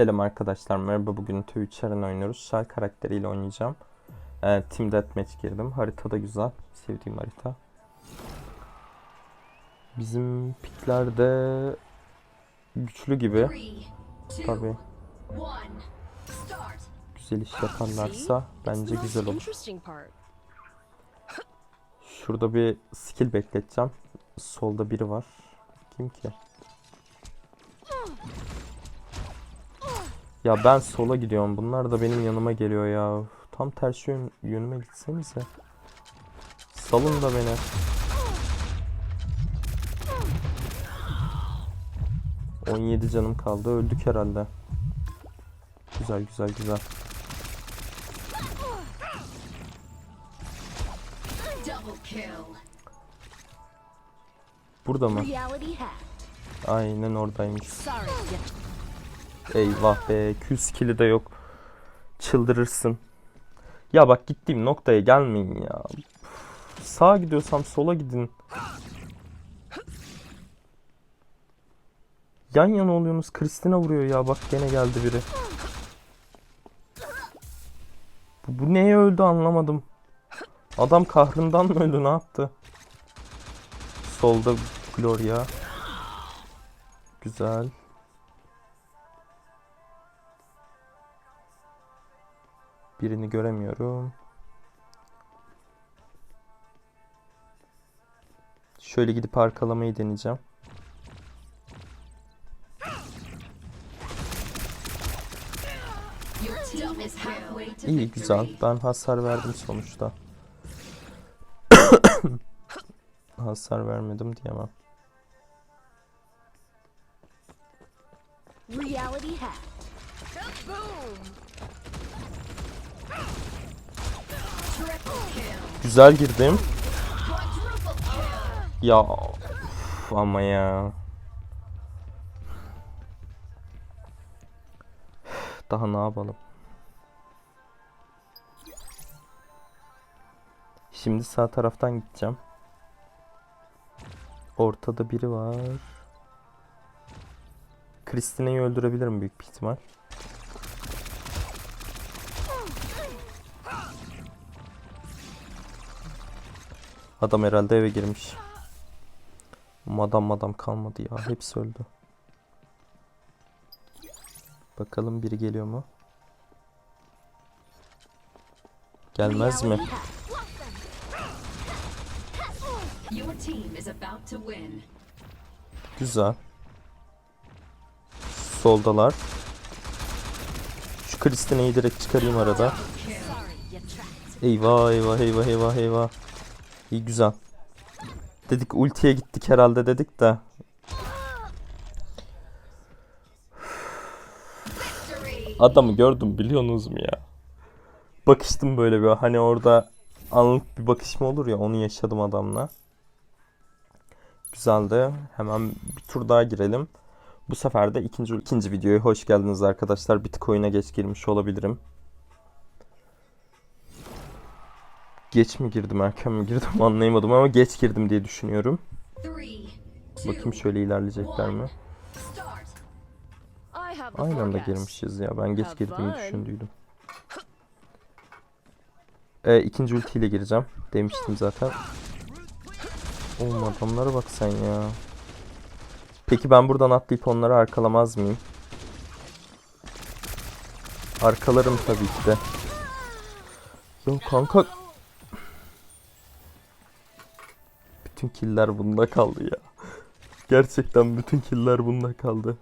Selam arkadaşlar, merhaba. Bugün Twitch Arena oynuyoruz. Shell karakteriyle oynayacağım. Ee, Team Deathmatch girdim. Harita da güzel. Sevdiğim harita. Bizim pikler de güçlü gibi. Start. Güzel iş yaparlarsa bence güzel olur. Şurada bir skill bekleteceğim. Solda biri var. Kim ki? Ya ben sola gidiyorum. Bunlar da benim yanıma geliyor ya. Tam ters yön, yönüme gitsenize. Salın da beni. ...17 canım kaldı. Öldük herhalde. Güzel güzel güzel. Burada mı? Aynen oradaymış. Eyvah be. Q skill'i de yok. Çıldırırsın. Ya bak gittiğim noktaya gelmeyin ya. Sağa gidiyorsam sola gidin. Yan yana oluyorsunuz. Kristina vuruyor ya. Bak gene geldi biri. Bu, bu neye öldü anlamadım. Adam kahrından mı öldü ne yaptı? Solda Gloria. Güzel. Birini göremiyorum. Şöyle gidip arkalamayı deneyeceğim. İyi güzel. Ben hasar verdim sonuçta. hasar vermedim diyemem. Güzel girdim. Ya of, ama ya. Daha ne yapalım? Şimdi sağ taraftan gideceğim. Ortada biri var. Kristina'yı öldürebilirim büyük bir ihtimal. Adam herhalde eve girmiş. Madam madam kalmadı ya. Hepsi öldü. Bakalım biri geliyor mu? Gelmez mi? Güzel. Soldalar. Şu Kristina'yı direkt çıkarayım arada. Eyvah eyvah eyvah eyvah eyvah. İyi güzel. Dedik ultiye gittik herhalde dedik de. Adamı gördüm biliyorsunuz mu ya? Bakıştım böyle bir hani orada anlık bir bakışma olur ya onu yaşadım adamla. Güzeldi. Hemen bir tur daha girelim. Bu sefer de ikinci ikinci videoya hoş geldiniz arkadaşlar. Oyuna geç girmiş olabilirim. Geç mi girdim erken mi girdim anlayamadım ama geç girdim diye düşünüyorum. Bakayım şöyle ilerleyecekler mi? Aynı anda girmişiz ya. Ben geç girdiğimi düşündüydüm. Ee, ikinci ultiyle gireceğim. Demiştim zaten. Oğlum adamlara bak sen ya. Peki ben buradan atlayıp onları arkalamaz mıyım? Arkalarım tabii ki de. Ya kanka. Bütün killer bunda kaldı ya. Gerçekten bütün killer bunda kaldı.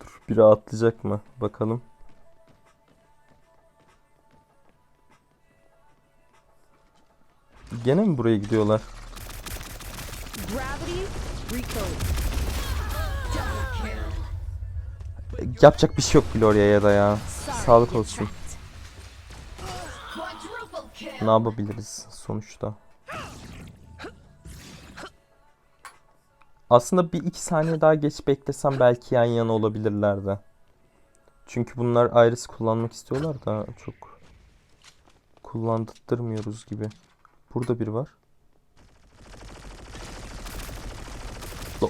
Dur biri atlayacak mı? Bakalım. Gene mi buraya gidiyorlar? Yapacak bir şey yok Gloria'ya da ya. Sağlık olsun. Ne yapabiliriz sonuçta? Aslında bir iki saniye daha geç beklesem belki yan yana olabilirlerdi. Çünkü bunlar Iris kullanmak istiyorlar da çok kullandırmıyoruz gibi. Burada biri var.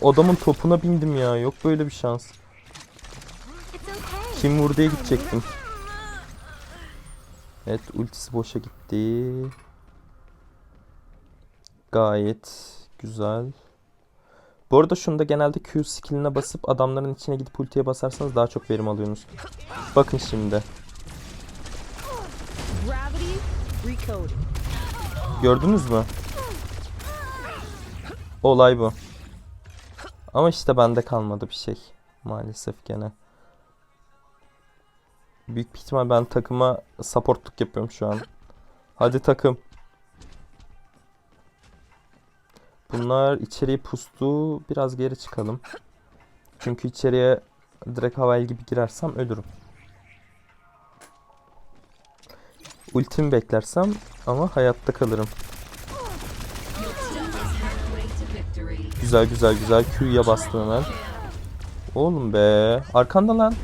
Adamın topuna bindim ya. Yok böyle bir şans. Kim vur diye gidecektim. Evet ultisi boşa gitti. Gayet güzel. Bu arada şunda genelde Q skilline basıp adamların içine gidip ultiye basarsanız daha çok verim alıyorsunuz. Bakın şimdi. Gördünüz mü? Olay bu. Ama işte bende kalmadı bir şey. Maalesef gene. Büyük bir ihtimal ben takıma supportluk yapıyorum şu an. Hadi takım. Bunlar içeriye pustu. Biraz geri çıkalım. Çünkü içeriye direkt havayla gibi girersem ölürüm. Ultimi beklersem ama hayatta kalırım. Güzel güzel güzel. Q'ya bastım hemen. Oğlum be. Arkanda lan.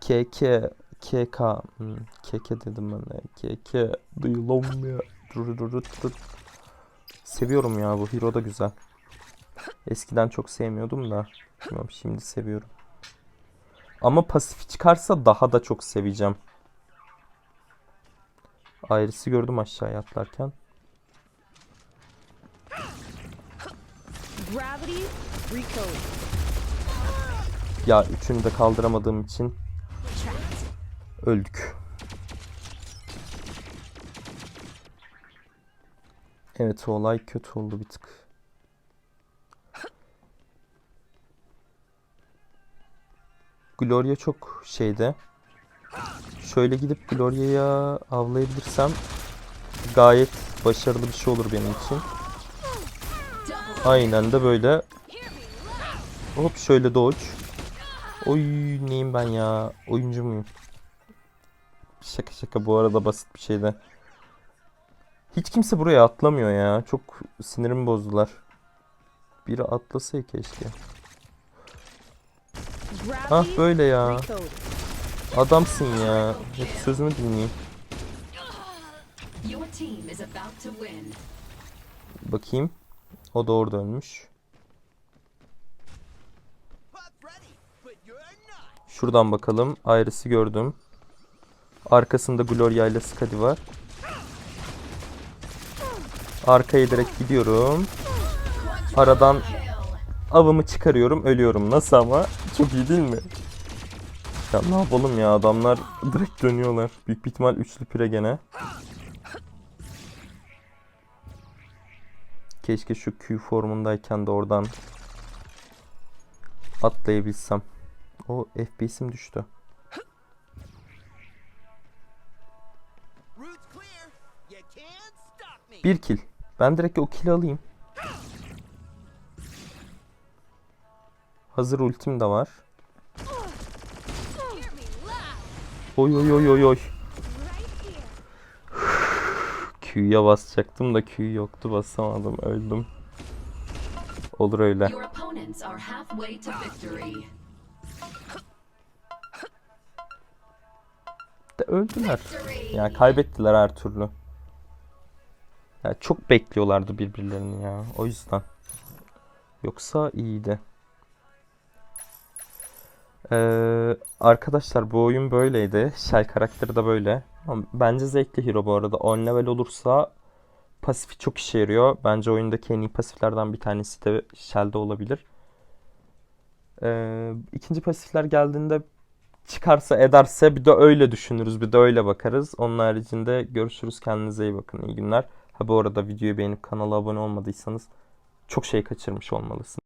KK KK hmm, KK dedim ben de. KK dur, dur. Seviyorum ya bu hero da güzel. Eskiden çok sevmiyordum da. Bilmiyorum, şimdi seviyorum. Ama pasifi çıkarsa daha da çok seveceğim. Iris'i gördüm aşağıya atlarken. Ya üçünü de kaldıramadığım için. Öldük. Evet olay kötü oldu bir tık. Gloria çok şeyde. Şöyle gidip Gloria'ya avlayabilirsem gayet başarılı bir şey olur benim için. Aynen de böyle. Hop şöyle dodge. Oy neyim ben ya? Oyuncu muyum? Şaka şaka bu arada basit bir şeyde. Hiç kimse buraya atlamıyor ya. Çok sinirimi bozdular. Biri atlasa ya keşke. Ah böyle ya. Adamsın ya. Hep sözümü dinleyin. Bakayım. O da orada ölmüş. Şuradan bakalım. Iris'i gördüm. Arkasında Gloria ile Skadi var. Arkaya direkt gidiyorum. Aradan avımı çıkarıyorum. Ölüyorum. Nasıl ama? Çok iyi değil mi? Ya ne yapalım ya adamlar direkt dönüyorlar. Büyük ihtimal üçlü pire gene. Keşke şu Q formundayken de oradan atlayabilsem. O FPS'im düştü. Bir kill. Ben direkt o kill'i alayım. Hazır ultim de var. Oy oy oy oy oy. Q'ya basacaktım da Q yoktu basamadım öldüm. Olur öyle. De öldüler. Yani kaybettiler her türlü. Ya çok bekliyorlardı birbirlerini ya. O yüzden. Yoksa iyiydi. Ee, arkadaşlar bu oyun böyleydi. Shell karakteri de böyle. Ama bence zevkli hero bu arada. 10 level olursa pasifi çok işe yarıyor. Bence oyundaki en iyi pasiflerden bir tanesi de Shell'de olabilir. Ee, ikinci pasifler geldiğinde çıkarsa ederse bir de öyle düşünürüz. Bir de öyle bakarız. Onun haricinde görüşürüz. Kendinize iyi bakın. İyi günler. Ha bu arada videoyu beğenip kanala abone olmadıysanız çok şey kaçırmış olmalısınız.